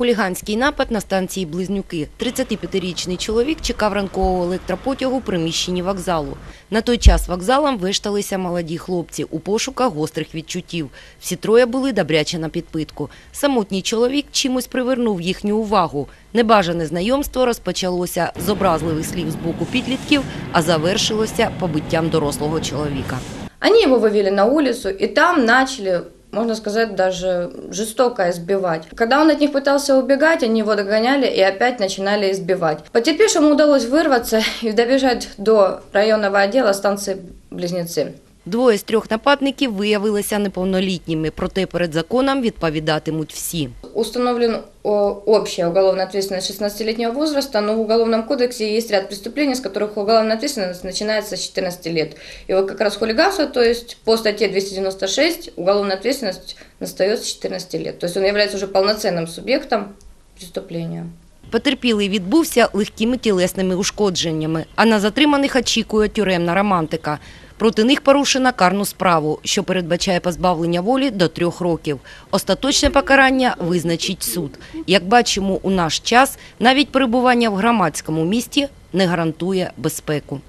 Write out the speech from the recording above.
Хуліганський напад на станції Близнюки. 35-річний чоловік чекав ранкового електропотягу у приміщенні вокзалу. На той час вокзалом вешталися молоді хлопці у пошуках гострих відчуттів. Всі троє були добряче на підпитку. Самотній чоловік чимось привернув їхню увагу. Небажане знайомство розпочалося з образливих слів з боку підлітків, а завершилося побиттям дорослого чоловіка. Они его вывели на улицу, и там начали, можно сказать, даже жестоко избивать. Когда он от них пытался убегать, они его догоняли и опять начинали избивать. Потерпевшему удалось вырваться и добежать до районного отдела станции Близнецы. Двоє з трьох нападників виявилися неповнолітніми, проте перед законом відповідатимуть всі. Установлен о, общая уголовная ответственность 16-летнего возраста, но в Уголовном кодексе есть ряд преступлений, с которых уголовная ответственность начинается с 14 лет. И вот как раз хулиганство, то есть по статье 296 уголовная ответственность настает с 14 лет. То есть он является уже полноценным субъектом преступления. Потерпілий відбувся легкими тілесними ушкодженнями, а на затриманих очікує тюремна романтика. Проти них порушена карну справу, що передбачає позбавлення волі до трьох років. Остаточне покарання визначить суд. Як бачимо, у наш час навіть перебування в громадському місті не гарантує безпеку.